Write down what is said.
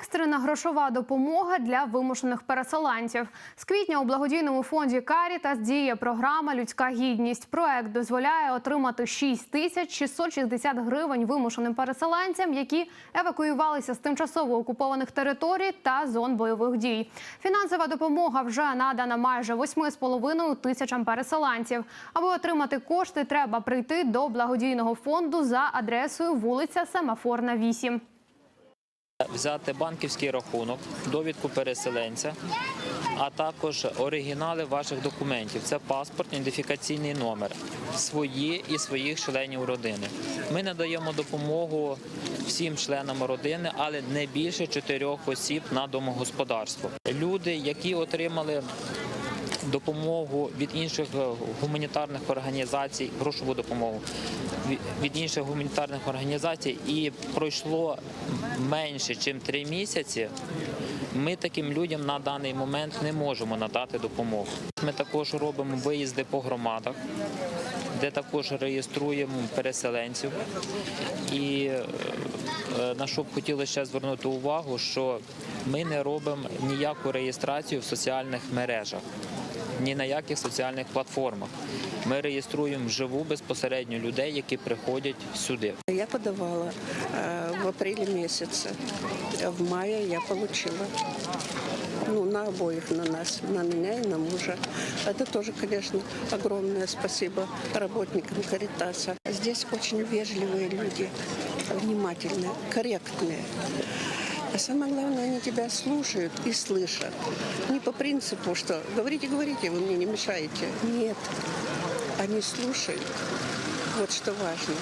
Екстрена грошова допомога для вимушених переселенців. З квітня у благодійному фонді Карітас діє програма Людська гідність. Проект дозволяє отримати 6 тисяч 660 гривень вимушеним переселенцям, які евакуювалися з тимчасово окупованих територій та зон бойових дій. Фінансова допомога вже надана майже 8,5 тисячам переселенців. Аби отримати кошти, треба прийти до благодійного фонду за адресою вулиця Семафорна 8. Взяти банківський рахунок, довідку переселенця, а також оригінали ваших документів. Це паспорт, ідентифікаційний номер, свої і своїх членів родини. Ми надаємо допомогу всім членам родини, але не більше чотирьох осіб на домогосподарство. Люди, які отримали допомогу від інших е, гуманітарних організацій, грошову допомогу від інших гуманітарних організацій, і пройшло менше, ніж три місяці. Ми таким людям на даний момент не можемо надати допомогу. Ми також робимо виїзди по громадах, де також реєструємо переселенців. І е, на що б хотіли ще звернути увагу, що ми не робимо ніяку реєстрацію в соціальних мережах, ні на яких соціальних платформах. Ми реєструємо вживу безпосередньо людей, які приходять сюди. Я подавала э, в апреле месяце. В мае я получила. Ну, на обоих, на нас, на меня и на мужа. Это тоже, конечно, огромное спасибо работникам Каритаса. Здесь очень вежливые люди, внимательные, Корректные. А самое главное, они тебя слушают и слышат. Не по принципу, что говорите, говорите, вы мне не мешаете. Нет, они слушают. Вот что важно.